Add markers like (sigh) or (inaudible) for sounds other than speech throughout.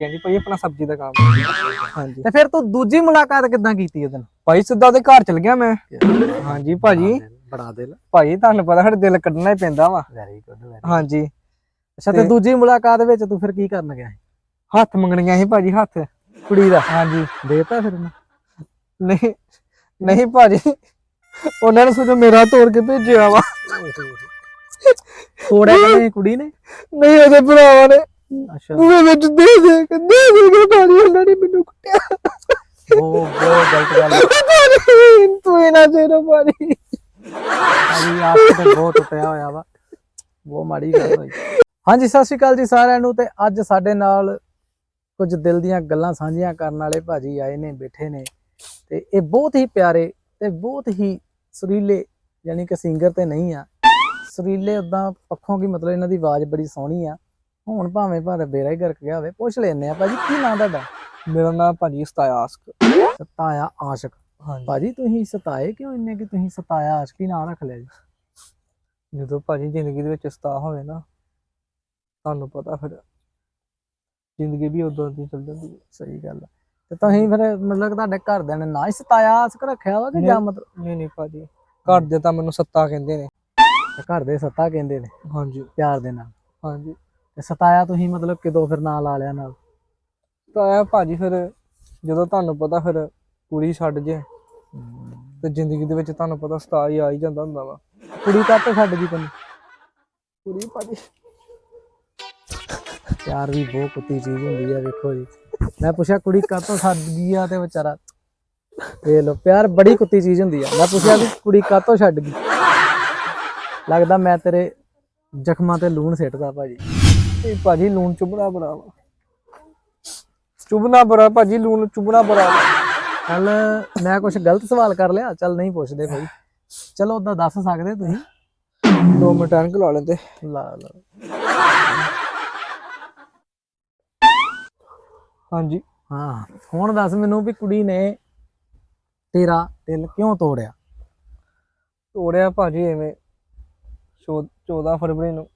ਕਹਿੰਦੀ ਭਾਈ ਆਪਣਾ ਸਬਜ਼ੀ ਦਾ ਕੰਮ ਹੈ। ਹਾਂਜੀ। ਤੇ ਫਿਰ ਤੂੰ ਦੂਜੀ ਮੁਲਾਕਾਤ ਕਿੱਦਾਂ ਕੀਤੀ ਉਹਦੇ ਨਾਲ? ਭਾਈ ਸਿੱਧਾ ਉਹਦੇ ਘਰ ਚਲ ਗਿਆ ਮੈਂ। ਹਾਂਜੀ ਭਾਜੀ। ਬੜਾ ਦਿਲ ਭਾਜੀ ਤੁਹਾਨੂੰ ਪਤਾ ਫਿਰ ਦਿਲ ਕੱਢਣਾ ਹੀ ਪੈਂਦਾ ਵਾ। ਵੈਰੀ ਗੁੱਡ ਵੈਰੀ ਹਾਂਜੀ। ਅੱਛਾ ਤੇ ਦੂਜੀ ਮੁਲਾਕਾਤ ਵਿੱਚ ਤੂੰ ਫਿਰ ਕੀ ਕਰਨ ਗਿਆ ਸੀ? ਹੱਥ ਮੰਗਣੀਆਂ ਸੀ ਭਾਜੀ ਹੱਥ। ਕੁੜੀ ਦਾ। ਹਾਂਜੀ। ਦੇਤਾ ਫਿਰ ਉਹਨੂੰ? ਨਹੀਂ ਨਹੀਂ ਭਾਜੀ। ਉਹਨਾਂ ਨੇ ਸੋਚੋ ਮੇਰਾ ਤੋੜ ਕੇ ਭੇਜਿਆ ਵਾ। ਕੁੜੀ ਨੇ? ਨਹੀਂ ਉਹਦੇ ਭਰਾਵਾਂ ਨੇ। ਅੱਛਾ। ਮੂਹੇ ਵਿੱਚ ਦੇ ਦੇ ਕੇ ਦੇ ਦੇ ਕੇ ਭਾਜੀ ਉਹਨਾਂ ਨੇ ਮੈਨੂੰ ਕੁੱਟਿਆ। ਉਹ ਬਹੁਤ ਗਲਤ ਗੱਲ ਹੈ। ਤੂੰ ਇਹਨਾਂ ਚਿਰ ਭਾਜੀ ਭਾਜੀ ਆਸ ਤੇ ਬਹੁਤ ਟੁੱਟਿਆ ਹੋਇਆ ਵਾ। ਬਹੁਤ ਮਾੜੀ ਗੱਲ ਹੋਈ। ਹਾਂਜੀ ਸਤਿ ਸ਼੍ਰੀ ਅਕਾਲ ਜੀ ਸਾਰਿਆਂ ਨੂੰ ਤੇ ਅੱਜ ਸਾਡੇ ਨਾਲ ਕੁਝ ਦਿਲ ਦੀਆਂ ਗੱਲਾਂ ਸਾਂਝੀਆਂ ਕਰਨ ਵਾਲੇ ਭਾਜੀ ਆਏ ਨੇ ਬੈਠੇ ਨੇ। ਤੇ ਇਹ ਬਹੁਤ ਹੀ ਪਿਆਰੇ ਤੇ ਬਹੁਤ ਹੀ ਸੁਰੀਲੇ ਯਾਨੀ ਕਿ ਸਿੰਗਰ ਤੇ ਨਹੀਂ ਆ। ਸੁਰੀਲੇ ਉਦਾਂ ਪੱਖੋਂ ਕੀ ਮਤਲਬ ਇਹਨਾਂ ਦੀ ਆਵਾਜ਼ ਬੜੀ ਸੋਹਣੀ ਆ। ਹੁਣ ਭਾਵੇਂ ਭਾਵੇਂ ਬੇਰਾ ਹੀ ਗਰਕ ਗਿਆ ਹੋਵੇ ਪੁੱਛ ਲੈਨੇ ਆ ਭਾਜੀ ਕੀ ਨਾਂ ਤੁਹਾਡਾ? ਮੇਰਾ ਨਾਮ ਭਾਜੀ ਸਤਾਇਆਸਕ ਸਤਾਇਆ ਆਸ਼ਿਕ। ਹਾਂਜੀ। ਭਾਜੀ ਤੁਸੀਂ ਸਤਾਏ ਕਿਉਂ ਇੰਨੇ ਕਿ ਤੁਸੀਂ ਸਤਾਇਆ ਆਸ਼ਕੀ? ਨਾਂ ਰੱਖ ਲਿਆ ਜੀ? ਜਦੋਂ ਭਾਜੀ ਜ਼ਿੰਦਗੀ ਦੇ ਵਿੱਚ ਸਤਾ ਹੋਵੇ ਨਾ ਤੁਹਾਨੂੰ ਪਤਾ ਫਿਰ ਜ਼ਿੰਦਗੀ ਵੀ ਉਦੋਂ ਦੀ ਚੱਲ ਜਾਂਦੀ ਹੈ। ਸਹੀ ਗੱਲ ਆ। ਤੇ ਤੁਸੀਂ ਫਿਰ ਮਤਲਬ ਤੁਹਾਡੇ ਘਰਦਿਆਂ ਨੇ ਨਾ ਹੀ ਸਤਾਇਆ ਆਸਕ ਰੱਖਿਆ ਵਾ ਕਿ ਜਾਂ ਮਤਲਬ ਨਹੀਂ ਨਹੀਂ ਭਾਜੀ। ਘਰ ਦੇ ਤਾਂ ਮੈਨੂੰ ਸੱਤਾ ਕਹਿੰਦੇ ਨੇ। ਘਰ ਦੇ ਸਤਾ ਕਹਿੰਦੇ ਨੇ ਹਾਂਜੀ। ਪਿਆਰ ਦੇ ਨਾਲ। ਹਾਂਜੀ। ਤੇ ਸਤਾਇਆ ਤੁਸੀਂ ਮਤਲਬ ਕਿਦੋਂ ਫਿਰ ਨਾਂ ਲਾ ਲਿਆ ਨਾਲ? ਤਾਂ ਇਹ ਭਾਜੀ ਫਿਰ ਜਦੋਂ ਤੁਹਾਨੂੰ ਪਤਾ ਫਿਰ ਕੁੜੀ ਛੱਡ ਜੇ। ਤੇ ਜ਼ਿੰਦਗੀ ਦੇ ਵਿੱਚ ਤੁਹਾਨੂੰ ਪਤਾ ਸਤਾ ਹੀ ਆ ਹੀ ਜਾਂਦਾ ਹੁੰਦਾ ਵਾ। ਕੁੜੀ ਕਾਹਤੋਂ ਛੱਡ ਗਈ ਤੈਨੂੰ। ਕੁੜੀ ਭਾਜੀ। ਪਿਆਰ ਵੀ ਬਹੁਤ ਕੁੱਤੀ ਚੀਜ਼ ਹੁੰਦੀ ਆ ਵੇਖੋ ਜੀ। ਮੈਂ ਪੁੱਛਿਆ ਕੁੜੀ ਕਾਹਤੋਂ ਛੱਡ ਗਈ ਆ ਤੇ ਵਿਚਾਰਾ? ਵੇਖ ਲੋ ਪਿਆਰ ਬੜੀ ਕੁੱਤੀ ਚੀਜ਼ ਹੁੰਦੀ ਆ। ਮੈਂ ਪੁੱਛਿਆ ਵੀ ਕੁੜੀ ਕਾਹਤੋਂ ਛੱਡ ਗਈ? ਲੱਗਦਾ ਮੈਂ ਤੇਰੇ ਜ਼ਖਮਾਂ ਤੇ ਲੂਣ ਸਿੱਟਦਾ ਭਾਜੀ। ਇਹ ਭਾਜੀ ਲੂਣ ਚੁਬਣਾ ਬੜਾ ਵਾ। ਚੁਬਣਾ ਬੜਾ, ਭਾਜੀ ਲੂਣ ਚੁਬਣਾ ਬੜਾ ਕੱਲ ਮੈਂ ਕੁਝ ਗਲਤ ਸਵਾਲ ਕਰ ਲਿਆ, ਚੱਲ ਨਹੀਂ ਪੁੱਛਦੇ ਭਾਈ। ਚਲੋ ਉਦਾਂ ਦੱਸ ਸਕਦੇ ਤੁਸੀਂ? ਦੋ ਮਿੰਟ ਐਨਕ ਲਾ ਲੈਂਦੇ। ਲਾ ਲਾ। ਹਾਂਜੀ। ਹਾਂ, ਹੁਣ ਦੱਸ ਮੈਨੂੰ ਵੀ ਕੁੜੀ ਨੇ ਤੇਰਾ ਦਿਲ ਕਿਉਂ ਤੋੜਿਆ? ਤੋੜਿਆ ਭਾਜੀ ਐਵੇਂ 14 ਫਰਵਰੀ ਨੂੰ।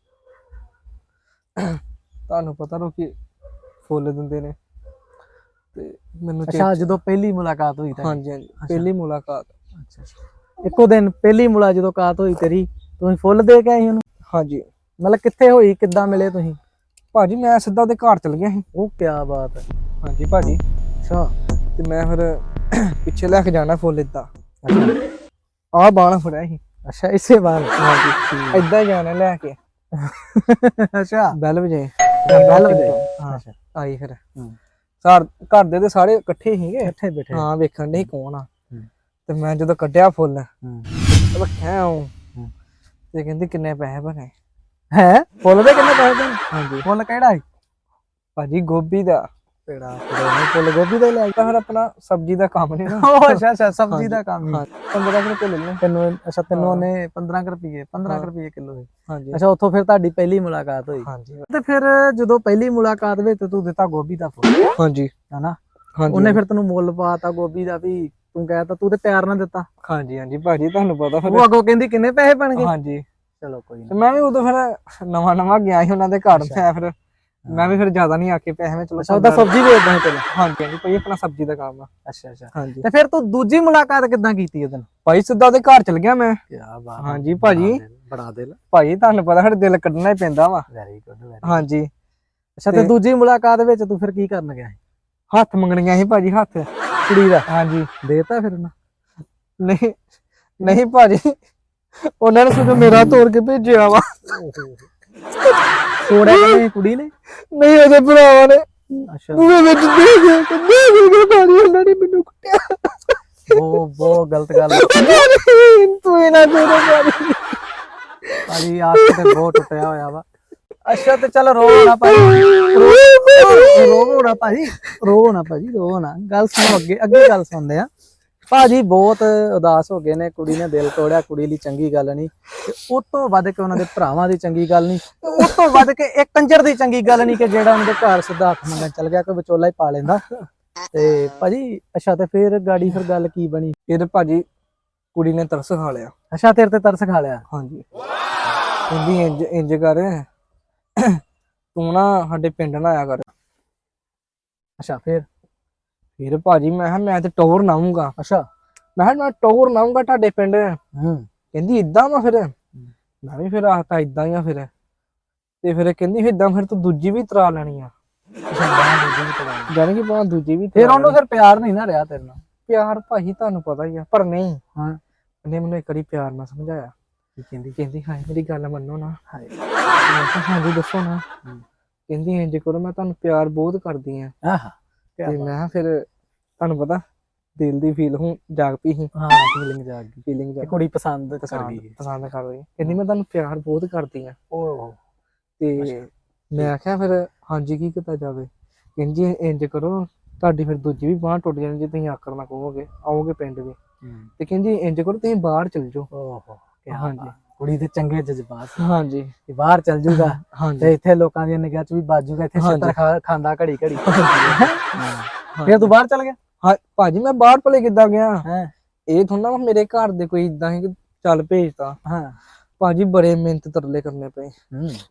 ਤੁਹਾਨੂੰ ਪਤਾ ਲੋਕੀ ਫੁੱਲ ਦਿੰਦੇ ਨੇ। ਤੇ ਮੈਨੂੰ ਅੱਛਾ ਜਦੋਂ ਪਹਿਲੀ ਮੁਲਾਕਾਤ ਹੋਈ ਤਾਂ? ਹਾਂਜੀ ਹਾਂਜੀ। ਪਹਿਲੀ ਮੁਲਾਕਾਤ। ਅੱਛਾ। ਇੱਕੋ ਦਿਨ ਪਹਿਲੀ ਮੁਲਾ ਜਦੋਂ ਕਾਤ ਹੋਈ ਤੇਰੀ ਤੁਸੀਂ ਫੁੱਲ ਦੇ ਕੇ ਆਏ ਉਹਨੂੰ? ਹਾਂਜੀ। ਮਤਲਬ ਕਿੱਥੇ ਹੋਈ? ਕਿੱਦਾਂ ਮਿਲੇ ਤੁਸੀਂ? ਭਾਜੀ ਮੈਂ ਸਿੱਧਾ ਉਹਦੇ ਘਰ ਚਲ ਗਿਆ ਸੀ। ਉਹ ਕਿਆ ਬਾਤ ਹੈ। ਹਾਂਜੀ ਭਾਜੀ। ਅੱਛਾ। ਤੇ ਮੈਂ ਫਿਰ (clears throat) ਪਿੱਛੇ ਲੈ ਕੇ ਜਾਣਾ ਫੁੱਲ ਇਦਾਂ। ਆਹ ਬਾਣ ਫੜਿਆ ਸੀ। ਅੱਛਾ ਇਸੇ ਬਾਤ ਹਾਂਜੀ। ਏਦਾਂ ਹੀ ਜਾਣਾ ਲੈ ਕੇ। (laughs) ਅੱਛਾ। ਬੈਲ ਵਜੇ। ਬੈਲ ਵਜੇ। ਹਾਂ ਆਈ ਫਿਰ। ਸਾਰ ਘਰ ਦੇ ਤੇ ਸਾਰੇ ਇਕੱਠੇ ਸੀਗੇ? ਇੱਥੇ ਬੈਠੇ। ਹਾਂ ਵੇਖਣ ਦੇ ਕੌਣ ਆ। ਤੇ ਮੈਂ ਜਦੋਂ ਕੱਢਿਆ ਫੁੱਲ ਹੂੰ। ਰੱਖਿਆ ਹੂੰ। ਤੇ ਕਹਿੰਦੀ ਕਿੰਨੇ ਪੈਸੇ ਬਣੇ? ਹੈ? ਫੁੱਲ ਦੇ ਕਿੰਨੇ ਪੈਸੇ ਦੇਣ ਹਾਂਜੀ। ਫੁੱਲ ਕਿਹੜਾ ਹੈ ਭਾਜੀ ਗੋਭੀ ਦਾ। ਪੇੜਾ ਫੁੱਲ ਗੋਭੀ ਦਾ ਹੀ ਲੈ ਤਾਂ ਫਿਰ ਆਪਣਾ ਸਬਜ਼ੀ ਦਾ ਕੰਮ ਨਹੀਂ ਨਾ। (laughs) ਉਹ ਅੱਛਾ ਅੱਛਾ ਸਬਜ਼ੀ ਦਾ ਕੰਮ ਹੀ। ਹਾਂ 15 ਰੁਪਏ ਲੈ ਲੈਣੇ ਤੈਨੂੰ ਅੱਛਾ ਤੈਨੂੰ। ਉਹਨੇ 15 ਕੁ ਰੁਪਏ 15 ਕੁ ਹਾਂ। ਰੁਪਏ ਕਿਲੋ ਦੇ। ਹਾਂਜੀ। ਅੱਛਾ ਉੱਥੋਂ ਫਿਰ ਤੁਹਾਡੀ ਪਹਿਲੀ ਮੁਲਾਕਾਤ ਹੋਈ। ਹਾਂਜੀ। ਤੇ ਫਿਰ ਜਦੋਂ ਪਹਿਲੀ ਮੁਲਾਕਾਤ ਵਿੱਚ ਤੂੰ ਦਿੱਤਾ ਗੋਭੀ ਦਾ ਫੁੱਲ ਹਾਂਜੀ। ਹਨਾ? ਹਾਂਜੀ ਉਹਨੇ ਫਿਰ ਤੈਨੂੰ ਮੁੱਲ ਪਾਤਾ ਗੋਭੀ ਦਾ ਵੀ ਤੂੰ ਕਹਿਤਾ ਤੂੰ ਤੇ ਪਿਆਰ ਨਾਲ ਦਿੱਤਾ। ਹਾਂਜੀ ਹਾਂਜੀ। ਭਾਜੀ ਤੁਹਾਨੂੰ ਪਤਾ ਫਿਰ। ਉਹ ਅੱਗੋਂ ਕਹਿੰਦੀ ਕਿੰਨੇ ਪੈਸੇ ਬਣ ਗਏ? ਹਾਂਜੀ। ਚਲੋ ਕੋਈ ਤੇ ਮੈਂ ਵੀ ਉਦੋਂ ਫਿਰ ਨਵਾਂ ਨਵਾਂ ਗਿਆ ਸੀ ਉਹਨਾਂ ਦੇ ਘਰ ਮੈਂ ਫਿਰ ਮੈਂ ਵੀ ਫਿਰ ਜ਼ਿਆਦਾ ਨਹੀਂ ਆ ਕੇ ਪੈਸੇ ਵਿੱਚ ਅੱਛਾ ਉਹਦਾ ਸਬਜ਼ੀ ਵੇਚਦਾ ਸੀ ਪਹਿਲਾਂ। ਹਾਂਜੀ ਹਾਂਜੀ ਭਾਈ ਆਪਣਾ ਸਬਜ਼ੀ ਦਾ ਕੰਮ ਆ। ਅੱਛਾ ਅੱਛਾ। ਹਾਂਜੀ। ਤੇ ਫਿਰ ਤੂੰ ਦੂਜੀ ਮੁਲਾਕਾਤ ਕਿੱਦਾਂ ਕੀਤੀ ਉਹਦੇ ਨਾਲ? ਭਾਈ ਸਿੱਧਾ ਉਹਦੇ ਘਰ ਚਲ ਗਿਆ ਮੈਂ। ਕੀ ਬਾਤ ਹਾਂਜੀ ਭਾਜੀ। ਬੜਾ ਦਿਲ ਭਾਜੀ ਤੁਹਾਨੂੰ ਪਤਾ ਫਿਰ ਦਿਲ ਕੱਢਣਾ ਹੀ ਪੈਂਦਾ ਵਾ। ਵੈਰੀ ਗੁੱਡ ਵੈਰੀ ਹਾਂਜੀ। ਅੱਛਾ ਤੇ ਦੂਜੀ ਮੁਲਾਕਾਤ ਵਿੱਚ ਤੂੰ ਫਿਰ ਕੀ ਕਰਨ ਗਿਆ? ਹੱਥ ਮੰਗਣੀਆਂ ਸੀ ਭਾਜੀ ਹੱਥ। ਕੁੜੀ ਦਾ? ਹਾਂਜੀ। ਦੇਤਾ ਫਿਰ ਉਹਨਾਂ? ਨਹੀਂ ਨਹੀਂ ਭਾਜੀ। ਉਹਨਾਂ ਨੇ ਸੋਚੋ ਮੇਰਾ ਤੋੜ ਕੇ ਭੇਜਿਆ ਵਾ। ਤੋੜਿਆ ਕਿਵੇਂ ਕੁੜੀ ਨੇ? ਨਹੀਂ ਉਹਦੇ ਭਰਾਵਾਂ ਨੇ। ਅੱਛਾ। ਵਿੱਚ ਦੇ ਦੇ ਕੇ ਦੇ ਦੇ ਭਾਜੀ ਉਹਨਾਂ ਨੇ ਮੈਨੂੰ ਕੁੱਟਿਆ। ਉਹ ਬਹੁਤ ਗਲਤ ਗੱਲ ਹੈ। ਤੂੰ ਇਹਨਾਂ ਚਿਰ ਭਾਜੀ ਭਾਜੀ ਆਸ ਤੇ ਬਹੁਤ ਟੁੱਟਿਆ ਹੋਇਆ ਵਾ। ਅੱਛਾ ਤੇ ਚੱਲ ਰੋ ਨਾ ਭਾਈ ਰੋ ਨਾ ਭਾਜੀ। ਰੋ ਨਾ ਭਾਜੀ ਰੋ ਨਾ। ਗੱਲ ਸੁਣੋ ਅੱਗੇ ਅੱਗੇ ਗੱਲ ਸੁਣਦੇ ਆ ਭਾਜੀ ਬਹੁਤ ਉਦਾਸ ਹੋ ਗਏ ਨੇ ਕੁੜੀ ਨੇ ਦਿਲ ਤੋੜਿਆ ਕੁੜੀ ਲਈ ਚੰਗੀ ਗੱਲ ਨਹੀਂ। ਤੇ ਉਹ ਤੋਂ ਵੱਧ ਕੇ ਉਹਨਾਂ ਦੇ ਭਰਾਵਾਂ ਦੀ ਚੰਗੀ ਗੱਲ ਨਹੀਂ ਉਹ ਤੋਂ ਵੱਧ ਕੇ ਇੱਕ ਕੰਜਰ ਦੀ ਚੰਗੀ ਗੱਲ ਨਹੀਂ ਕਿ ਜਿਹੜਾ ਉਹਨਾਂ ਦੇ ਘਰ ਸਿੱਧਾ ਹੱਥ ਮੰਗਣ ਚੱਲ ਗਿਆ ਕੋਈ ਵਿਚੋਲਾ ਹੀ ਪਾ ਲੈਂਦਾ। ਤੇ ਭਾਜੀ ਅੱਛਾ ਤੇ ਫਿਰ ਗਾੜੀ ਫਿਰ ਗੱਲ ਕੀ ਬਣੀ? ਫਿਰ ਭਾਜੀ ਕੁੜੀ ਨੇ ਤਰਸ ਖਾ ਲਿਆ। ਅੱਛਾ ਤੇਰੇ ਤੇ ਤਰਸ ਖਾ ਲਿਆ? ਹਾਂਜੀ। ਕਹਿੰਦੀ ਇੰਜ ਇੰਜ ਕਰ। ਤੂੰ ਨਾ ਸਾਡੇ ਪਿੰਡ ਨਾ ਆਇਆ ਕਰ। ਅੱਛਾ ਫਿਰ? ਫਿਰ ਭਾਜੀ ਮੈਂ ਕਿਹਾ ਮੈਂ ਤੇ ਟੌਰ ਨਾਉਂਗਾ ਅੱਛਾ। ਮੈਂ ਕਿਹਾ ਮੈਂ ਟੌਰ ਨਾਉਂਗਾ ਤੁਹਾਡੇ ਪਿੰਡ। ਹੂੰ। ਕਹਿੰਦੀ ਇਦਾਂ ਵਾ ਫਿਰ। ਮੈਂ ਵੀ ਫਿਰ ਆਖਤਾ ਇਦਾਂ ਹੀ ਆ ਫਿਰ। ਤੇ ਫਿਰ ਕਹਿੰਦੀ ਫਿਰ ਇਦਾਂ ਫਿਰ ਤੂੰ ਦੂਜੀ ਵੀ ਤਰਾ ਲੈਣੀ ਆ। ਜਾਣੀ ਕਿ ਭਾਵੇਂ ਦੂਜੀ ਵੀ ਫਿਰ ਉਹਨੂੰ ਫਿਰ ਪਿਆਰ ਨਹੀਂ ਨਾ ਰਿਹਾ ਤੇਰੇ ਨਾਲ। ਪਿਆਰ ਭਾਜੀ ਤੁਹਾਨੂੰ ਪਤਾ ਹੀ ਆ ਪਰ ਨਹੀਂ। ਹਾਂ। ਉਹਨੇ ਮੈਨੂੰ ਇੱਕ ਵਾਰੀ ਪਿਆਰ ਨਾਲ ਸਮਝਾਇਆ। ਕੀ ਕਹਿੰਦੀ? ਕਹਿੰਦੀ ਹਾਏ ਮੇਰੀ ਗੱਲ ਮੰਨੋ ਨਾ। ਹਾਏ। ਮੈਂ ਕਿਹਾ ਹਾਂਜੀ ਦੱਸੋ ਨਾ। ਕਹਿੰਦੀ ਇੰਜ ਕਰੋ ਮੈਂ ਤੁਹਾਨੂੰ ਪਿਆਰ ਬਹੁਤ ਕਰਦੀ ਆ। ਆਹਾ ਤੇ ਮੈਂ ਫਿਰ ਤੁਹਾਨੂੰ ਪਤਾ ਦਿਲ ਦੀ ਫੀਲ ਹੁਣ ਜਾਗ ਪਈ ਸੀ। ਹਾਂ ਫੀਲਿੰਗ ਜਾਗ ਗਈ। ਫੀਲਿੰਗ ਜਾਗ ਕੁੜੀ ਪਸੰਦ ਕਰ ਗਈ ਪਸੰਦ ਕਰ ਰਹੀ ਕਹਿੰਦੀ ਮੈਂ ਤੁਹਾਨੂੰ ਪਿਆਰ ਬਹੁਤ ਕਰਦੀ ਆ ਓਹ ਤੇ ਮੈਂ ਆਖਿਆ ਫਿਰ ਹਾਂਜੀ ਕੀ ਕੀਤਾ ਜਾਵੇ? ਕਹਿੰਦੀ ਇੰਜ ਕਰੋ ਤੁਹਾਡੀ ਫਿਰ ਦੂਜੀ ਵੀ ਬਾਹ ਟੁੱਟ ਜਾਣੀ ਜੇ ਤੁਸੀਂ ਆਕਰ ਨਾ ਕਹੋਗੇ ਆਓਗੇ ਪਿੰਡ ਵੀ ਤੇ ਕਹਿੰਦੀ ਇੰਜ ਕਰੋ ਤੁਸੀਂ ਬਾਹਰ ਚਲ ਜਾਓ। ਓਹੋ ਹਾਂਜੀ। ਕੁੜੀ ਦੇ ਚੰਗੇ ਜਜ਼ਬਾਤ ਹਾਂਜੀ। ਕਿ ਬਾਹਰ ਚੱਲ ਜੂਗਾ ਤੇ ਇੱਥੇ ਲੋਕਾਂ ਦੀਆਂ ਨਿਗਾਹ 'ਚ ਵੀ ਬਾਜੂਗਾ ਇੱਥੇ। ਛਿੱਤਰ ਖਾਂਦਾ ਘੜੀ ਘੜੀ ਫਿਰ ਤੂੰ ਬਾਹਰ ਚੱਲ ਗਿਆ? ਹਾਂ ਭਾਜੀ ਮੈਂ ਬਾਹਰ ਭਲੇ ਕਿੱਦਾਂ ਗਿਆ? ਹਾਂ? ਇਹ ਥੋੜਾ ਮੇਰੇ ਘਰ ਦੇ ਕੋਈ ਇਦਾਂ ਹੀ ਚੱਲ ਭੇਜਤਾ। ਹਾਂ। ਭਾਜੀ ਬੜੇ ਮਿਹਨਤ ਤਰਲੇ ਕਰਨੇ ਪਏ।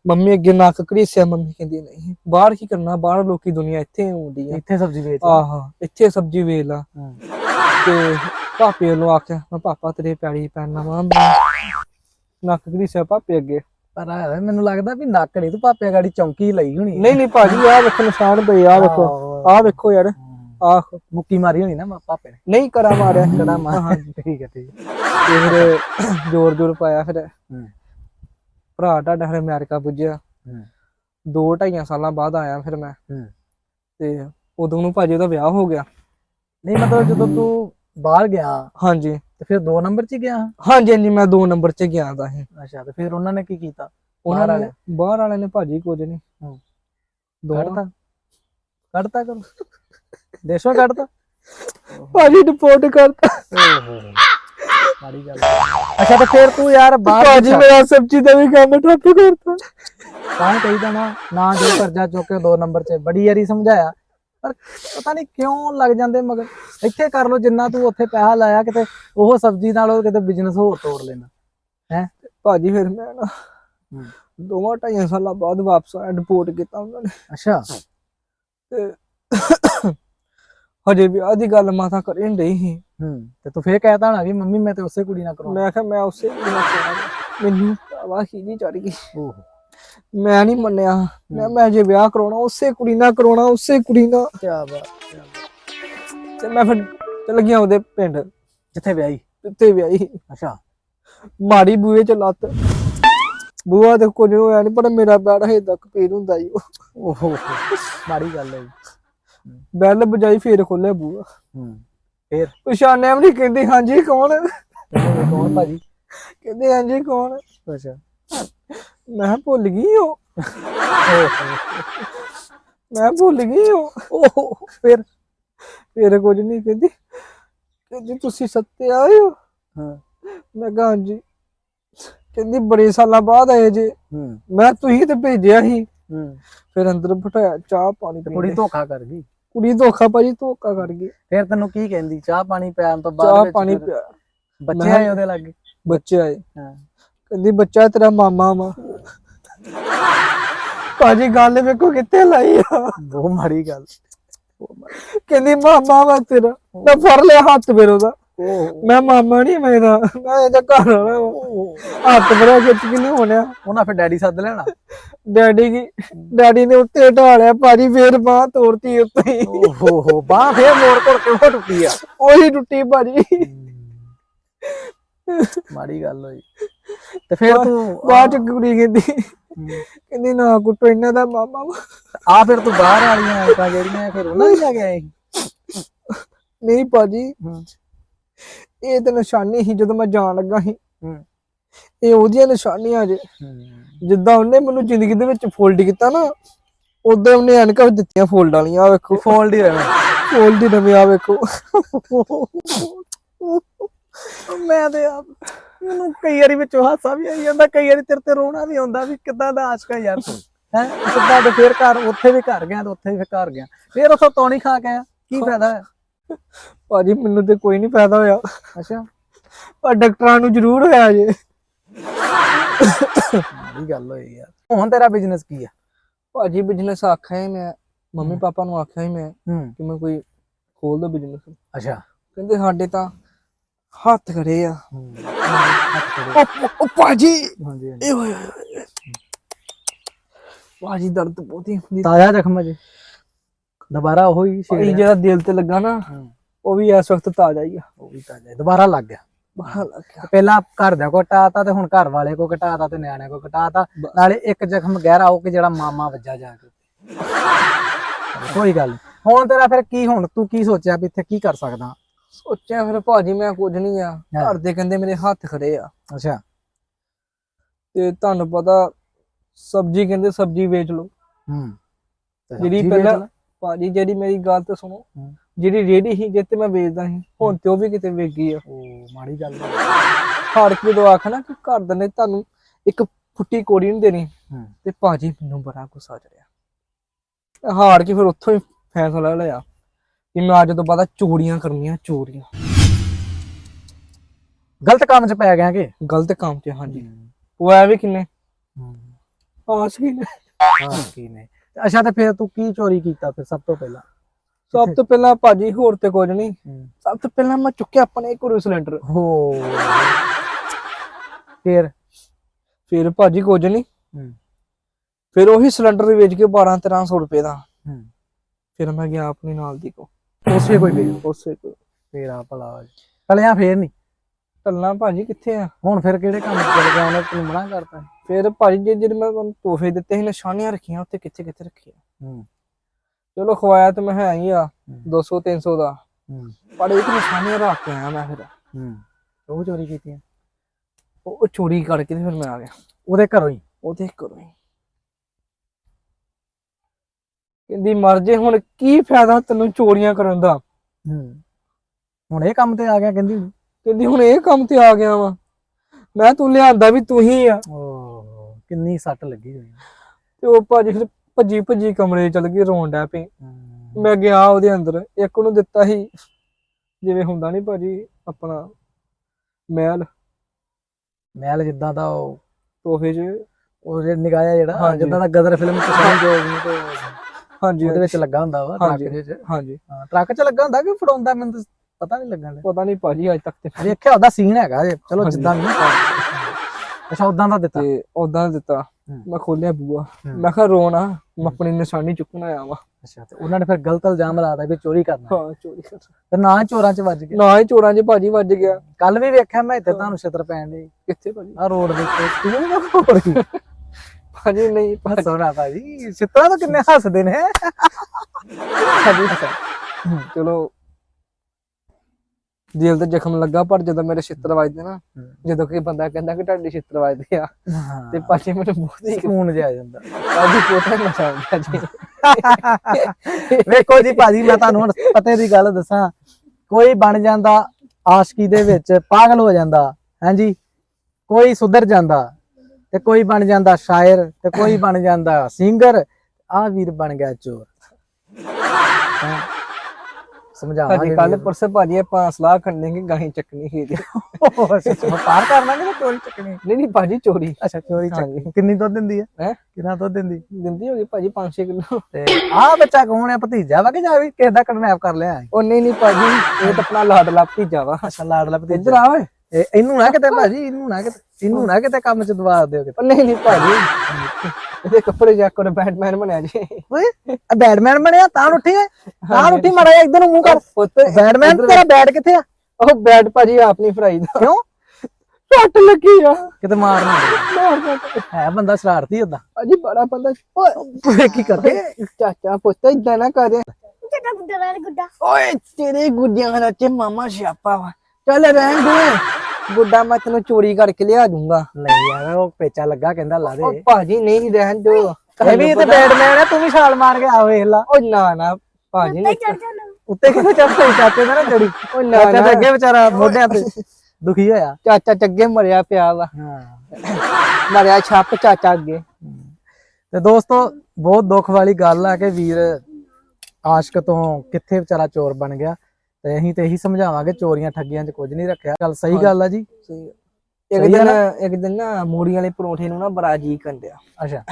ਮੰਮੀ ਅੱਗੇ ਨੱਕ ਘੜੀਸਿਆ ਮੰਮੀ ਕਹਿੰਦੀ ਨਹੀਂ ਬਾਹਰ ਕੀ ਕਰਨਾ? ਬਾਹਰ ਲੋਕੀ ਦੁਨੀਆ ਇੱਥੇ ਆਉਂਦੀ ਆ। ਇੱਥੇ ਸਬਜ਼ੀ ਵੇਚ ਆਹੋ ਇੱਥੇ ਸਬਜ਼ੀ ਵੇਚ ਲਾ। ਤੇ ਪਾਪੇ ਨੂੰ ਆਖਿਆ ਮੈਂ ਪਾਪਾ ਤੇਰੇ ਪੈੜੀ ਪੈਣਾ ਵਾ। ਨੱਕ ਘੜੀਸਿਆ ਪਾਪੇ ਅੱਗੇ। ਪਰ ਆਹ ਮੈਨੂੰ ਲੱਗਦਾ ਵੀ ਨੱਕ ਨਹੀਂ ਤੂੰ ਪਾਪੇ ਗਾੜੀ ਚੌਂਕੀ ਲਈ ਹੋਣੀ ਨਹੀਂ ਨਹੀਂ ਭਾਜੀ ਆਹ ਵੇਖੋ ਨਿਸ਼ਾਨ ਪਏ ਆਹ ਵੇਖੋ। ਆਹ ਵੇਖੋ ਯਾਰ। ਆਹ ਮੁੱਕੀ ਮਾਰੀ ਹੋਣੀ ਨਾ ਮਾ- ਪਾਪੇ ਨੇ। ਨਹੀਂ ਕਰਾ ਮਾਰਿਆ ਕੜਾ ਮਾਰ ਠੀਕ ਹੈ ਠੀਕ ਹੈ। ਤੇ ਫਿਰ ਜ਼ੋਰ ਜ਼ੋਰ ਪਾਇਆ ਫਿਰ। ਹੂੰ। ਭਰਾ ਤੁਹਾਡਾ ਫਿਰ ਅਮਰੀਕਾ ਪੁੱਜਿਆ। ਹੂੰ। ਦੋ ਢਾਈਆਂ ਸਾਲਾਂ ਬਾਅਦ ਆਇਆ ਫਿਰ ਮੈਂ। ਹੂੰ। ਤੇ ਉਦੋਂ ਨੂੰ ਭਾਜੀ ਉਹਦਾ ਵਿਆਹ ਹੋ ਗਿਆ। ਨਹੀਂ ਮਤਲਬ ਜਦੋਂ ਤੂੰ ਬਾਹਰ ਗਿਆ। ਹਾਂਜੀ। ਤੇ ਫਿਰ ਦੋ ਨੰਬਰ 'ਚ ਹੀ ਗਿਆ? ਹਾਂਜੀ ਹਾਂਜੀ ਮੈਂ ਦੋ ਨੰਬਰ 'ਚ ਗਿਆ ਤਾਂ ਇਹ ਅੱਛਾ ਤੇ ਫਿਰ ਉਹਨਾਂ ਨੇ ਕੀ ਕੀਤਾ? ਉਹਨਾਂ ਬਾਹਰ ਨੇ? ਬਾਹਰ ਵਾਲਿਆਂ ਨੇ ਭਾਜੀ ਕੁਝ ਨਹੀਂ। ਹੂੰ। ਦੋ ਕੱਢਤਾ? ਕੱਢਤਾ ਕਰੋ। ਦੇਸ਼ੋਂ ਕੱਢਤਾ। ਭਾਜੀ ਡਿਪੋਰਟ ਕਰਤਾ। ਓਹੋ। ਮਾੜੀ ਗੱਲ ਅੱਛਾ ਤੇ ਫਿਰ ਤੂੰ ਯਾਰ ਬਾਹਰ ਭਾਜੀ ਮੇਰਾ ਸਬਜ਼ੀ ਦਾ ਵੀ ਕੰਮ ਠੱਪ ਕਰਤਾ। ਤਾਂ ਕਹੀਦਾ ਨਾ ਨਾ ਜੋ ਕਰਜ਼ਾ ਚੁੱਕ ਦੋ ਨੰਬਰ 'ਚ ਬੜੀ ਯਾਰੀ ਸਮਝਾਇਆ। ਪਰ ਪਤਾ ਨਹੀਂ ਕਿਉਂ ਲੱਗ ਜਾਂਦੇ ਮਗਰ। ਇੱਥੇ ਕਰ ਲੋ ਜਿੰਨਾ ਤੂੰ ਉੱਥੇ ਪੈਸਾ ਲਾਇਆ ਕਿਤੇ ਉਹ ਸਬਜ਼ੀ ਨਾਲੋਂ ਕਿਤੇ ਬਿਜ਼ਨਸ ਹੋਰ ਤੋੜ ਲੈਣਾ ਹੈ? ਭਾਜੀ ਫਿਰ ਮੈਂ ਨਾ ਦੋਵਾਂ ਢਾਈਆਂ ਸਾਲਾਂ ਬਾਅਦ ਵਾਪਸ ਆਇਆ ਡਿਪੋਰਟ ਕੀਤਾ ਉਹਨਾਂ ਨੇ। ਅੱਛਾ। ਤੇ ਹਜੇ ਵਿਆਹ ਦੀ ਗੱਲ ਮਾਤਾ ਕਰਨ ਡਈ ਸੀ। ਹੂੰ। ਤੇ ਤੂੰ ਫੇਰ ਕਹਿਤਾ ਹੋਣਾ ਵੀ ਮੰਮੀ ਮੈਂ ਤੇ ਉਸੇ ਕੁੜੀ ਨਾਲ ਕਰਾਉਣਾ। ਮੈਂ ਕਿਹਾ ਮੈਂ ਉਸੇ ਕੁੜੀ ਨਾਲ ਕਰਾਂਗਾ। ਮੈਨੂੰ ਭਰਾਵਾ ਖੀਜੀ ਚੜ ਗਈ। ਓਹੋ। ਮੈਂ ਨਹੀਂ ਮੰਨਿਆ। ਮੈਂ ਮੈਂ ਜੇ ਵਿਆਹ ਕਰਾਉਣਾ ਉਸੇ ਕੁੜੀ ਨਾਲ ਕਰਾਉਣਾ ਉਸੇ ਕੁੜੀ ਨਾਲ। ਕੀ ਬਾਤ ਤੇ ਮੈਂ ਫਿਰ ਚਲ ਗਿਆ ਉਹਦੇ ਪਿੰਡ। ਜਿੱਥੇ ਵਿਆਹੀ? ਉੱਤੇ ਵਿਆਹੀ। ਅੱਛਾ। ਮਾੜੀ ਬੂਏ ਚ ਲੱਤ। ਬੂਆ ਤੇ ਕੁਝ ਹੋਇਆ ਨਹੀਂ ਪਰ ਮੇਰਾ ਬੈਡ ਹਜੇ ਤੱਕ ਪੀੜ ਹੁੰਦਾ ਈ ਉਹ ਓਹੋ। ਮਾੜੀ ਗੱਲ ਹੈ ਬੈਲ ਬਜਾਈ ਫੇਰ ਖੋਲਿਆ ਬੂਆ ਹੂੰ। ਫੇਰ? ਪਛਾਣਿਆ ਵੀ ਨਹੀਂ ਕਹਿੰਦੇ ਹਾਂਜੀ ਕੌਣ? ਕੌਣ ਭਾਜੀ? ਕਹਿੰਦੇ ਹਾਂਜੀ ਕੌਣ? ਅੱਛਾ। ਮੈਂ ਭੁੱਲ ਗਈ ਉਹ। ਮੈਂ ਭੁੱਲ ਗਈ ਉਹ। ਫਿਰ ਫੇਰ ਕੁਝ ਨਹੀਂ ਕਹਿੰਦੀ ਕਹਿੰਦੀ ਤੁਸੀਂ ਸੱਤੇ ਆਏ ਹੋ? ਹਾਂ। ਮੈਂ ਕਿਹਾ ਹਾਂਜੀ। ਕਹਿੰਦੀ ਬੜੇ ਸਾਲਾਂ ਬਾਅਦ ਆਏ ਜੇ। ਮੈਂ ਤੁਸੀਂ ਤੇ ਭੇਜਿਆ ਸੀ। ਹੂੰ। ਫਿਰ ਅੰਦਰ ਬਿਠਾਇਆ ਚਾਹ ਪਾਣੀ ਤੇ ਪੀਂਦੇ। ਧੋਖਾ ਕਰ ਗਈ। ਕੁੜੀ ਧੋਖਾ ਭਾਜੀ ਧੋਖਾ ਕਰ ਗਈ। ਫਿਰ ਤੈਨੂੰ ਕੀ ਕਹਿੰਦੀ? ਚਾਹ ਪਾਣੀ ਪਿਆਣ ਤੋਂ ਬਾਅਦ ਚਾਹ ਵਿੱਚ ਪਾਣੀ ਫਿਰ ਪਿਆ। ਬੱਚੇ ਆਏ ਉਹਦੇ ਲਾਗੇ? ਬੱਚੇ ਆਏ। ਹਾਂ। ਕਹਿੰਦੀ ਬੱਚਾ ਤੇਰਾ ਮਾਮਾ ਵਾ। ਭਾਜੀ ਗੱਲ ਵੇਖੋ ਕਿੱਥੇ ਲਾਈ ਆ। ਬਹੁਤ ਮਾੜੀ ਗੱਲ। ਕਹਿੰਦੀ ਮਾਮਾ ਵਾ ਤੇਰਾ। ਮੈਂ ਫੜ ਲਿਆ ਹੱਥ ਫਿਰ ਉਹਦਾ। ਮੈਂ ਮਾਮਾ ਨਹੀਂ ਮੈਂ ਇਹਦਾ ਮੈਂ ਇਹਦਾ ਘਰ ਵਾਲਾ ਵਾ। ਹੱਥ ਬੜਾ ਖਿੱਚ ਕੇ ਨਹੀਂ ਹੋਣਿਆ ਉਹਨਾਂ ਫਿਰ ਡੈਡੀ ਸੱਦ ਲੈਣਾ। ਡੈਡੀ ਕੀ ਡੈਡੀ ਨੇ ਉੱਤੇ ਢਾਲਿਆ ਭਾਜੀ ਫੇਰ ਬਾਹ ਤੋੜਤੀ ਉੱਤੇ। ਹੀ ਓਹੋ ਹੋ ਬਾਹ ਫੇਰ ਮੋੜ ਕੋੜ ਕੇ ਉਹ ਟੁੱਟੀ ਆ? ਉਹੀ ਟੁੱਟੀ ਭਾਜੀ। ਮਾੜੀ ਗੱਲ ਹੋਈ। ਤੇ ਫਿਰ ਤੂੰ ਬਾਅਦ ਚ ਕੁੜੀ ਕਹਿੰਦੀ ਕਹਿੰਦੀ ਨਾ ਕੁੱਟੋ ਇਹਨਾਂ ਦਾ ਮਾਮਾ ਵਾ। ਆ ਫਿਰ ਤੂੰ ਬਾਹਰ ਵਾਲੀਆਂ ਆਇਤਾਂ ਜਿਹੜੀਆਂ ਫਿਰ ਉਹਨਾਂ ਦੀ ਲੈ ਕੇ ਆਏ ਨਹੀਂ ਭਾਜੀ ਇਹ ਤਾਂ ਨਿਸ਼ਾਨੀ ਸੀ ਜਦੋਂ ਮੈਂ ਜਾਣ ਲੱਗਾ ਸੀ। ਹੂੰ। ਇਹ ਉਹਦੀਆਂ ਨਿਸ਼ਾਨੀਆਂ ਜੇ। ਜਿੱਦਾਂ ਉਹਨੇ ਮੈਨੂੰ ਜ਼ਿੰਦਗੀ ਦੇ ਵਿੱਚ ਫੋਲਡ ਕੀਤਾ ਨਾ ਉਦੋਂ ਉਹਨੇ ਐਨਕਾਂ ਦਿੱਤੀਆਂ ਫੋਲਡ ਵਾਲੀਆਂ ਆ ਵੇਖੋ। ਫੋਲਡ ਹੀ ਰਹਿਣਾ। ਫੋਲਡ ਦੀ ਨਵੀਂ ਆ ਵੇਖੋ। ਮੈਂ ਤੇ ਆਪ ਮੈਨੂੰ ਕਈ ਵਾਰੀ ਵਿੱਚੋਂ ਹਾਸਾ ਵੀ ਆਈ ਜਾਂਦਾ ਕਈ ਵਾਰੀ ਤੇਰੇ ਤੇ ਰੋਣਾ ਵੀ ਆਉਂਦਾ ਵੀ ਕਿੱਦਾਂ ਦਾ ਆਸ਼ਕਾ ਯਾਰ ਤੂੰ ਹੈ? ਸਿੱਧਾ ਤੇ ਫੇਰ ਘਰ ਉੱਥੇ ਵੀ ਘਰ ਗਿਆ ਤੇ ਉੱਥੇ ਵੀ ਘਰ ਗਿਆ। ਫੇਰ ਉਥੋਂ ਤੌਣੀ ਖਾ ਕੇ ਕੀ ਫਾਇਦਾ ਹੈ? ਭਾਜੀ ਮੈਨੂੰ ਤੇ ਕੋਈ ਨਹੀਂ ਫਾਇਦਾ ਹੋਇਆ। ਅੱਛਾ। ਪਰ ਡਾਕਟਰਾਂ ਨੂੰ ਜ਼ਰੂਰ ਹੋਇਆ ਜੇ। ਮਾੜੀ ਗੱਲ ਹੋਈ ਯਾਰ ਹੁਣ ਤੇਰਾ ਬਿਜ਼ਨਸ ਕੀ ਆ? ਭਾਜੀ ਬਿਜ਼ਨਸ ਆਖਿਆ ਹੀ ਮੈਂ। ਮੰਮੀ ਹੂੰ। ਪਾਪਾ ਨੂੰ ਆਖਿਆ ਸੀ ਮੈਂ ਹੂੰ। ਕਿ ਮੈਂ ਕੋਈ ਖੋਲ ਦੋ ਬਿਜ਼ਨਸ ਅੱਛਾ। ਕਹਿੰਦੇ ਸਾਡੇ ਤਾਂ ਹੱਥ ਖੜੇ ਆ। ਹੂੰ ਉਹ ਭਾਜੀ ਹੋਏ ਹੋਏ। ਭਾਜੀ ਦਰਦ ਬਹੁਤ ਹੀ ਹੁੰਦੀ। ਤਾਜ਼ਾ ਜ਼ਖਮ ਜੀ। ਦੁਬਾਰਾ ਉਹੀ ਭਾਈ ਛੇੜਿਆ। ਜਿਹੜਾ ਦਿਲ ਤੇ ਲੱਗਾ ਨਾ ਹੂੰ, ਉਹ ਵੀ ਇਸ ਵਕਤ ਤਾਜ਼ਾ ਹੀ ਆ। ਉਹ ਵੀ ਤਾਜ਼ਾ ਦੁਬਾਰਾ ਲੱਗ ਗਿਆ। ਪਹਿਲਾਂ ਘਰਦਿਆਂ ਕੋ ਕਟਾਤਾ ਤੇ ਹੁਣ ਘਰ ਵਾਲੇ ਕੋ ਕਟਾਤਾ ਤੇ ਨਿਆਣਿਆਂ ਕੋ ਬਸ। ਨਾਲੇ ਇੱਕ ਜ਼ਖਮ ਗਹਿਰਾ ਹੋ ਕੇ ਜਿਹੜਾ ਮਾਮਾ ਵੱਜਾ ਜਾ ਕੇ (laughs) ਕੋਈ ਗੱਲ। ਹੁਣ ਤੇਰਾ ਫਿਰ ਕੀ ਹੁਣ ਤੂੰ ਕੀ ਸੋਚਿਆ ਵੀ ਇੱਥੇ ਕੀ ਕਰ ਸਕਦਾ? ਸੋਚਿਆ ਫਿਰ ਭਾਜੀ ਮੈਂ ਕੁਝ ਨਹੀਂ ਆ। ਹਾਂ। ਘਰ ਦੇ ਕਹਿੰਦੇ ਮੇਰੇ ਹੱਥ ਖੜੇ ਆ। ਅੱਛਾ। ਤੇ ਤੁਹਾਨੂੰ ਪਤਾ ਸਬਜ਼ੀ ਕਹਿੰਦੇ ਸਬਜ਼ੀ ਵੇਚ ਲਓ। ਹੂੰ। ਜਿਹੜੀ ਪਹਿਲਾਂ ਲਾ। ਭਾਜੀ ਜਿਹੜੀ ਮੇਰੀ ਗੱਲ ਤੇ ਸੁਣੋ। ਹੂੰ। ਜਿਹੜੀ ਰੇੜੀ ਸੀ ਜਿੱਤੇ ਮੈਂ ਵੇਚਦਾ ਸੀ ਹੁਣ ਤੇ ਉਹ ਵੀ ਕਿਤੇ ਵੇਚ ਗਈ ਆ। ਉਹ ਮਾੜੀ ਗੱਲ ਹੈ। ਹਾਰ ਕੇ ਜਦੋਂ ਆਖਣਾ ਕਿ ਘਰ ਦੇ ਨੇ ਤੁਹਾਨੂੰ ਇੱਕ ਫੁੱਟੀ ਕੋੜੀ ਨਹੀਂ ਦੇਣੀ ਹੂੰ। ਤੇ ਭਾਜੀ ਮੈਨੂੰ ਬੜਾ ਗੁੱਸਾ ਚੜਿਆ। ਹਾਰ ਕੇ ਫਿਰ ਉੱਥੋਂ ਹੀ ਫੈਸਲਾ ਲਿਆ ਕਿ ਮੈਂ ਅੱਜ ਤੋਂ ਬਾਅਦ ਚੋਰੀਆਂ ਕਰਨੀਆਂ ਚੋਰੀਆਂ। ਗਲਤ ਕੰਮ 'ਚ ਪੈ ਗਿਆ ਕਿ? ਗਲਤ ਕੰਮ ਤੇ ਹਾਂਜੀ। ਉਹ ਐ ਵੀ ਕਿੰਨੇ? ਆਸ ਹੀ। ਨੇ ਹਾਂ ਕੀ ਨੇ ਅੱਛਾ ਤੇ ਫਿਰ ਤੂੰ ਕੀ ਚੋਰੀ ਕੀਤਾ ਫਿਰ ਸਭ ਤੋਂ ਪਹਿਲਾਂ? ਸਭ ਤੋਂ ਪਹਿਲਾਂ ਭਾਜੀ ਹੋਰ ਤੇ ਕੁਝ ਨਹੀਂ। ਸਭ ਤੋਂ ਪਹਿਲਾਂ ਮੈਂ ਚੁੱਕਿਆ ਆਪਣੇ ਘਰੋਂ ਸਿਲੰਡਰ ਹੋ। ਫਿਰ? ਫਿਰ ਭਾਜੀ ਕੁਝ ਨਹੀਂ। ਫਿਰ ਉਹੀ ਸਿਲੰਡਰ ਵੇਚ ਕੇ 12 1300 ਰੁਪਏ ਦਾ। ਫਿਰ ਮੈਂ ਗਿਆ ਆਪਣੀ ਨਾਲ ਦੀ ਕੋ ਉਸੇ ਕੋਈ ਵੇ ਉਸੇ ਕੋ ਤੇਰਾ ਭਲਾ ਕਲਿਆ ਫੇਰ ਨਹੀਂ? ਟੱਲਾਂ ਭਾਜੀ ਕਿੱਥੇ ਆ? ਹੁਣ ਫਿਰ ਕਿਹੜੇ ਕੰਮ 'ਚ ਚੱਲ ਗਿਆ? ਉਹਨੇ ਤੈਨੂੰ ਮਨਾ ਕਰਤਾ। ਫਿਰ ਭਾਜੀ ਜੇ ਜਿਹੜੇ ਮੈਂ ਤੁਹਾਨੂੰ ਤੋਹਫੇ ਦਿੱਤੇ ਸੀ ਨਿਸ਼ਾਨੀਆਂ ਰੱਖੀਆਂ ਉੱਤੇ ਕਿੱਥੇ ਕਿੱਥੇ ਰੱਖੀਆਂ। ਹੂੰ। ਚਲੋ ਖਵਾਇਆ ਤੇ ਮੈਂ ਹੈ ਹੀ ਆ ਹੂੰ। 200 300 ਦਾ। ਹੂੰ। ਪਰ ਇਹ ਨਿਸ਼ਾਨੀਆਂ ਰੱਖ ਕੇ ਆਇਆ ਮੈਂ ਫਿਰ। ਹੂੰ। ਉਹ ਚੋਰੀ ਕੀਤੀਆਂ। ਉਹ ਚੋਰੀ ਕਰਕੇ ਤੇ ਫਿਰ ਮੈਂ ਆ ਗਿਆ। ਉਹਦੇ ਘਰੋਂ ਹੀ? ਉਹਦੇ ਘਰੋਂ ਹੀ। ਕਹਿੰਦੀ ਮਰ ਜੇ ਹੁਣ ਕੀ ਫਾਇਦਾ ਤੈਨੂੰ ਚੋਰੀਆਂ ਕਰਨ ਦਾ? ਹੂੰ। ਹੁਣ ਇਹ ਕੰਮ ਤੇ ਆ ਗਿਆ ਕਹਿੰਦੀ। ਕਹਿੰਦੀ ਹੁਣ ਇਹ ਕੰਮ ਤੇ ਆ ਗਿਆ ਵਾ। ਮੈਂ ਤੂੰ ਲਿਆਂਦਾ ਵੀ ਤੂੰ ਹੀ ਆ। ਕਿੰਨੀ ਸੱਟ ਲੱਗੀ ਹੋਈ ਤੇ ਉਹ ਭਾਜੀ ਫਿਰ ਭੱਜੀ ਭੱਜੀ ਕਮਰੇ ਚ ਚਲ ਗਈ ਰੋਣ ਡੈ ਪਈ। ਮੈਂ ਗਿਆ ਉਹਦੇ ਅੰਦਰ ਇੱਕ ਨੂੰ ਦਿੱਤਾ ਸੀ। ਜਿਵੇਂ ਹੁੰਦਾ ਨਹੀਂ ਭਾਜੀ ਆਪਣਾ ਮਹਿਲ ਮਹਿਲ ਜਿੱਦਾਂ ਦਾ ਉਹ ਤੋਹਫੇ 'ਚ। ਉਹ ਜਿਹੜਾ ਹਾਂਜੀ। ਜਿੱਦਾਂ ਦਾ ਗਦਰ ਫਿਲਮ ਚ ਸਨੀ ਜੋਗ ਨੂੰ ਤੇ ਹਾਂਜੀ ਉਹਦੇ ਵਿੱਚ ਲੱਗਾ ਹੁੰਦਾ ਵਾ ਟਰੱਕ। ਜਿਹੇ ਚ ਹਾਂਜੀ। ਹਾਂ ਟਰੱਕ 'ਚ ਲੱਗਾ ਹੁੰਦਾ ਕਿ ਫੜਾਉਂਦਾ ਮੈਨੂੰ ਪਤਾ ਨਹੀਂ ਲੱਗਣ ਪਤਾ ਨਹੀਂ ਭਾਜੀ ਅੱਜ ਤੱਕ ਤੇ ਵੇਖਿਆ ਉਹਦਾ ਸੀਨ ਹੈਗਾ ਚਲੋ। ਜਿੱਦਾਂ ਵੀ। ਅੱਛਾ ਉਦਾਂ ਦਾ ਦਿੱਤਾ? ਤੇ ਉਦਾਂ ਦਿੱਤਾ। ਹੂੰ। ਮੈਂ ਖੋਲਿਆ ਬੂਆ। ਮੈਂ ਕਿਹਾ ਰੋਣਾ ਮੈਂ ਆਪਣੀ ਨਿਸ਼ਾਨੀ ਚੁੱਕਣ ਆਇਆ ਵਾਂ। ਅੱਛਾ ਤੇ ਉਹਨਾਂ ਨੇ ਫਿਰ ਗਲਤ ਇਲਜ਼ਾਮ ਲਾਤਾ ਵੀ ਚੋਰੀ ਕਰਨਾ। ਹਾਂ ਚੋਰੀ ਕਰ ਤੇ ਨਾ ਚੋਰਾਂ 'ਚ ਵੱਜ ਗਿਆ। ਨਾ ਹੀ ਚੋਰਾਂ 'ਚ ਭਾਜੀ ਵੱਜ ਗਿਆ। ਕੱਲ ਵੀ ਵੇਖਿਆ ਮੈਂ ਇੱਥੇ ਤੁਹਾਨੂੰ ਛਿੱਤਰ ਪੈਣ ਦੀ ਕਿੱਥੇ ਭਾਜੀ? ਆ ਰੋਡ ਦੇ ਉੱਤੇ। ਤੂੰ ਨਾ ਭਾਜੀ ਨਹੀਂ ਭਾਜੀ। ਹੱਸੋਣਾ ਭਾਜੀ। ਛਿੱਤਰਾਂ ਤਾਂ ਕਿੰਨੇ ਹੱਸਦੇ ਨੇ? ਚਲੋ ਦਿਲ ਤੇ ਜ਼ਖਮ ਲੱਗਾ ਪਰ ਜਦੋਂ ਮੇਰੇ ਛਿੱਤਰ ਵੱਜਦੇ ਨਾ ਜਦੋਂ ਕੋਈ ਬੰਦਾ ਕਹਿੰਦਾ ਕਿ ਤੁਹਾਡੇ ਛਿੱਤਰ ਵੱਜਦੇ ਆ ਤੇ ਭਾਜੀ ਮੈਨੂੰ ਬਹੁਤ ਹੀ ਸਕੂਨ ਜਿਹਾ ਆ ਜਾਂਦਾ। ਭਾਜੀ ਕੋਟਾ ਮਚਾ ਹੁੰਦਾ ਜੀ। (laughs) ਵੇਖੋ ਜੀ ਭਾਜੀ ਮੈਂ ਤੁਹਾਨੂੰ ਹੁਣ ਪਤੇ ਦੀ ਗੱਲ ਦੱਸਾਂ। ਕੋਈ ਬਣ ਜਾਂਦਾ ਆਸ਼ਕੀ ਦੇ ਵਿੱਚ ਪਾਗਲ ਹੋ ਜਾਂਦਾ ਹਾਂਜੀ ਕੋਈ ਸੁਧਰ ਜਾਂਦਾ ਤੇ ਕੋਈ ਬਣ ਜਾਂਦਾ ਸ਼ਾਇਰ ਤੇ ਕੋਈ ਬਣ ਜਾਂਦਾ ਸਿੰਗਰ ਆ ਵੀਰ ਬਣ ਗਿਆ ਚੋਰ। ਸਮਝਾਵਾਂਗੇ ਕੱਲ ਪਰਸੇ ਭਾਜੀ ਆਪਾਂ ਸਲਾਹ ਕਰਨੇ ਕਿ ਗਾਹੀਂ ਚੱਕਣੀ ਸੀ ਇਹਦੀ। ਪਾਰ ਕਰਨਾ ਕਿ ਚੋਰੀ ਚੱਕਣੀ। ਨਹੀਂ ਨਹੀਂ ਭਾਜੀ ਚੋਰੀ। ਅੱਛਾ ਚੋਰੀ ਹਾਂਜੀ। ਚੱਕ ਕਿੰਨੀ ਦੁੱਧ ਦਿੰਦੀ ਹੈ ਹੈ? ਕਿੰਨਾ ਦੁੱਧ ਦਿੰਦੀ? ਦਿੰਦੀ ਹੋਗੀ ਭਾਜੀ 5-6 ਕਿਲੋ। ਤੇ ਆ ਬੱਚਾ ਕੌਣ ਹੈ ਭਤੀਜਾ ਵਾ ਕਿ ਜਾਂ ਵੀ ਕਿਸੇ ਦਾ ਕਡਨੈਪ ਕਰ ਲਿਆ? ਹੈ? ਉਹ ਨਹੀਂ ਨਹੀਂ ਭਾਜੀ ਇਹ ਤਾਂ ਆਪਣਾ ਲਾਡਲਾ ਭਤੀਜਾ ਵਾ। ਅੱਛਾ ਲਾਡਲਾ ਇੱਧਰ ਭਤੀਜਾ ਆ ਓਏ। ਇਹ- ਇਹਨੂੰ ਨਾ ਕਿਤੇ ਭਾਜੀ ਇਹਨੂੰ ਨਾ ਕਿਤੇ ਇਹਨੂੰ ਨਾ ਕਿਤੇ ਕੰਮ ਚ ਦਵਾ ਦਿਓ ਕਿਤੇ। ਉਹ ਨਹੀਂ ਨਹੀਂ ਭਾਜੀ। ਇਹਦੇ ਕੱਪੜੇ ਜਾ ਕੇ ਬੈਟਮੈਨ ਬਣਿਆ ਜੀ। ਓਏ ਆ ਬੈਟਮੈਨ ਬਣਿਆ ਤਾਂ ਉੱਠੀ ਓਏ। ਤਾਂ ਉੱਠੀ ਮੜਾ ਇੱਧਰ ਨੂੰ ਮੂੰਹ ਕਰ। ਪੁੱਤ ਬੈਟਮੈਨ ਤੇਰਾ ਬੈਟ ਕਿੱਥੇ ਆ? ਉਹ ਬੈਟ ਭਾਜੀ ਆਪ ਨਹੀਂ ਫਰਾਈ ਦਾ। ਕਿਉਂ? ਛੱਟ ਲੱਗੀ ਆ। ਕਿਤੇ ਮਾਰਨਾ ਮਾਰਦਾ ਤਾਂ। ਹੈ ਬੰਦਾ ਸ਼ਰਾਰਤੀ ਹੁੰਦਾ ਭਾਜੀ ਬੜਾ ਬੰਦਾ। ਓਏ ਕੀ ਕਰਦੇ? ਚਾਚਾ ਪੁੱਤ ਇਦਾਂ ਨਾ ਕਰ ਜਿਹੜਾ ਗੁੱਡਾ ਨਾਲ ਗੁੱਡਾ। ਓਏ ਤੇਰੇ ਗੁੱਡਿਆਂ ਦਾ ਤੇ ਮਾਮਾ ਸਿਆਪਾ ਵਾ। ਚੱਲ ਰਹਿਣ ਦੇ। ਗੁੱਡਾ ਮੈਂ ਤੈਨੂੰ ਚੋਰੀ ਕਰਕੇ ਲਿਆ ਦੂੰਗਾ। ਨਹੀਂ ਯਾਰ ਉਹ ਪੇਚਾ ਲੱਗਾ ਕਹਿੰਦਾ ਲਾ ਉਹ ਦੇ ਭਾਜੀ ਨਹੀਂ ਰਹਿਣ ਦੋ ਇਹ ਵੀ ਤੇ ਬੈਟਮੈਨ ਹੈ ਤੂੰ ਵੀ ਛਾਲ ਮਾਰ ਕੇ ਆ ਵੇਖ ਲਾ। ਉਹ ਨਾ ਨਾ ਭਾਜੀ ਨੇ ਚੜ ਜਾਣਾ। ਉੱਤੇ ਕਿਤੇ ਚੜ ਪਈ ਚਾਚੇ ਦਾ ਨਾ ਜੜੀ। ਉਹ ਨਾ ਚਾਚਾ ਨਾ। ਦੇ ਅੱਗੇ ਵਿਚਾਰਾ ਮੋਢਿਆਂ ਤੇ ਦੁਖੀ ਹੋਇਆ। ਚਾਚਾ ਚੱਗੇ ਮਰਿਆ ਪਿਆ ਵਾ। ਹਾਂ। ਮਰਿਆ ਛੱਪ ਚਾਚਾ ਅੱਗੇ। ਤੇ ਦੋਸਤੋ ਬਹੁਤ ਦੁੱਖ ਵਾਲੀ ਗੱਲ ਆ ਕਿ ਵੀਰ ਆਸ਼ਕ ਤੋਂ ਕਿੱਥੇ ਵਿਚਾਰਾ ਚੋਰ ਬਣ ਗਿਆ। ਤੇ ਅਸੀਂ ਤੇ ਇਹੀ ਸਮਝਾਵਾਂਗੇ ਚੋਰੀਆਂ ਠੱਗੀਆਂ 'ਚ ਕੁਝ ਨਹੀਂ ਰੱਖਿਆ। ਚੱਲ ਸਹੀ ਗੱਲ ਆ ਜੀ। ਸਹੀ ਆ। ਇੱਕ ਸਹੀ ਆ ਦਿਨ ਇੱਕ ਦਿਨ ਨਾ ਮੂੜੀ ਵਾਲੇ ਪਰੌਂਠੇ ਨੂੰ ਨਾ ਬੜਾ ਜੀ ਕੰਡਿਆ ਅੱਛਾ।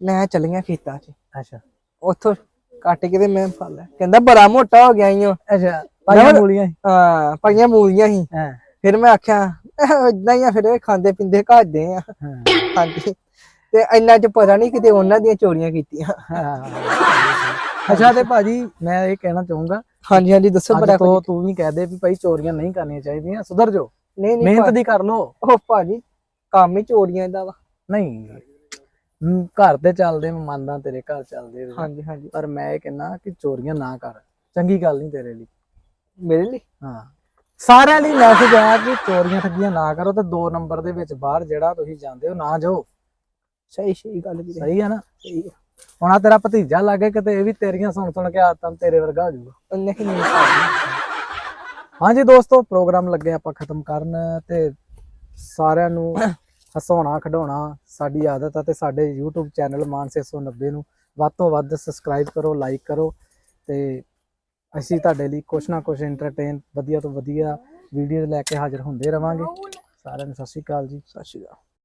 ਮੈਂ ਚੱਲੀਆਂ ਖੇਤਾਂ 'ਚ। ਅੱਛਾ। ਉੱਥੋਂ ਕੱਟ ਕੇ ਤੇ ਮੈਂ ਫੜ ਲਿਆ। ਕਹਿੰਦਾ ਬੜਾ ਮੋਟਾ ਹੋ ਗਿਆ ਈ ਓ। ਅੱਛਾ। ਪਾਈਆਂ ਮੂਲੀਆਂ ਸੀ। ਹਾਂ ਪਾਈਆਂ ਮੂਲੀਆਂ ਸੀ। ਹਾਂ। ਫਿਰ ਮੈਂ ਆਖਿਆ ਇਦਾਂ ਹੀ ਆ ਫਿਰ ਇਹ ਖਾਂਦੇ ਪਿੰਦੇ ਘਾਦੇ ਆ। ਹਾਂ। ਹਾਂਜੀ। ਤੇ ਇੰਨਾ ਚ ਪਤਾ ਨਹੀਂ ਕਿਤੇ ਉਹਨਾਂ ਦੀਆਂ ਚੋਰੀਆਂ ਕੀਤੀਆਂ। ਹਾਂ। ਅੱਛਾ ਤੇ ਭਾਜੀ ਮੈਂ ਇਹ ਕਹਿਣਾ ਚਾਹੂੰਗਾ ਹਾਂਜੀ ਹਾਂਜੀ ਦੱਸੋ ਬੜਾ ਤੋਂ ਤੂੰ ਵੀ ਕਹਿ ਦੇ ਵੀ ਭਾਈ ਚੋਰੀਆਂ ਨਹੀਂ ਕਰਨੀਆਂ ਚਾਹੀਦੀਆਂ ਸੁਧਰ ਜਾਓ। ਨਹੀਂ ਨਹੀਂ ਮਿਹਨਤ ਦੀ ਕਰ ਲੋ ਉਹ ਭਾਜੀ ਕੰਮ ਹੀ ਚੋਰੀਆਂ ਦਾ ਵਾ। ਨਹੀਂ ਘਰ ਤੇ ਚੱਲਦੇ ਮੈਂ ਮੰਨਦਾ ਤੇਰੇ ਘਰ ਚੱਲਦੇ। ਹਾਂਜੀ ਹਾਂਜੀ। ਪਰ ਮੈਂ ਇਹ ਕਹਿੰਦਾ ਕਿ ਚੋਰੀਆਂ ਨਾ ਕਰ। ਚੰਗੀ ਗੱਲ ਨਹੀਂ ਤੇਰੇ ਲਈ। ਮੇਰੇ ਲਈ? ਹਾਂ। ਸਾਰਿਆਂ ਲਈ ਮੈਸੇਜ ਆਇਆ ਕਿ ਚੋਰੀਆਂ ਠੱਗੀਆਂ ਨਾ ਕਰੋ ਤੇ ਦੋ ਨੰਬਰ ਦੇ ਵਿੱਚ ਬਾਹਰ ਜਿਹੜਾ ਤੁਸੀਂ ਜਾਂਦੇ ਹੋ ਨਾ ਜਾਓ। ਸਹੀ ਸਹੀ ਗੱਲ ਵੀਰੇ। ਸਹੀ ਹੈ ਨਾ? ਸਹੀ ਆ। ਹੁਣ ਆ ਤੇਰਾ ਭਤੀਜਾ ਲੱਗੇ ਕਿਤੇ ਇਹ ਵੀ ਤੇਰੀਆਂ ਸੁਣ ਸੁਣ ਕੇ ਆਦਤਾਂ ਤੇਰੇ ਵਰਗਾ ਹੋ ਜਾਊਗਾ। ਨਹੀਂ। ਹਾਂਜੀ ਦੋਸਤੋ ਪ੍ਰੋਗਰਾਮ ਲੱਗੇ ਆਪਾਂ ਖਤਮ ਕਰਨ ਤੇ ਸਾਰਿਆਂ ਨੂੰ ਹਸਾਉਣਾ ਖਿਡਾਉਣਾ ਸਾਡੀ ਆਦਤ ਆ ਤੇ ਸਾਡੇ YouTube ਚੈਨਲ ਮਾਨ 690 ਨੂੰ ਵੱਧ ਤੋਂ ਵੱਧ ਸਬਸਕ੍ਰਾਈਬ ਕਰੋ ਲਾਈਕ ਕਰੋ ਤੇ ਅਸੀਂ ਤੁਹਾਡੇ ਲਈ ਕੁਛ ਨਾ ਕੁਛ ਐਂਟਰਟੇਨ ਵਧੀਆ ਤੋਂ ਵਧੀਆ ਵੀਡੀਓ ਲੈ ਕੇ ਹਾਜ਼ਰ ਹੁੰਦੇ ਰਵਾਂਗੇ। ਸਾਰਿਆਂ ਨੂੰ ਸਤਿ ਸ਼੍ਰੀ ਅਕਾਲ ਜੀ। ਸਤਿ ਸ਼੍ਰੀ ਅਕਾਲ।